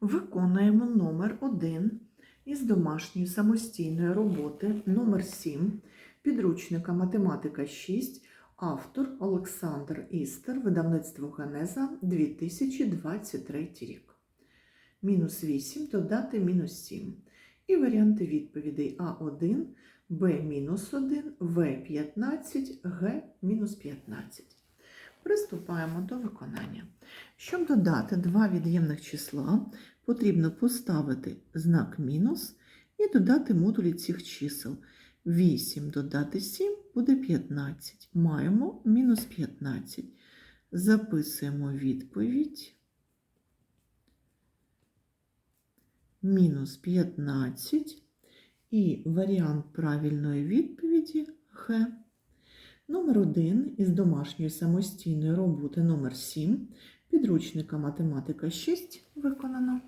Виконуємо номер 1 із домашньої самостійної роботи номер 7 підручника математика 6, автор Олександр Істер, видавництво Генеза 2023 рік. Мінус 8 додати мінус 7. І варіанти відповідей А1, Б-1, В15, Г-15. Приступаємо до виконання. Щоб додати два від'ємних числа, потрібно поставити знак мінус і додати модулі цих чисел. 8 додати 7 буде 15. Маємо мінус 15. Записуємо відповідь. Мінус 15. І варіант правильної відповіді Г. Номер 1 із домашньої самостійної роботи номер 7 Підручника математика 6 виконано.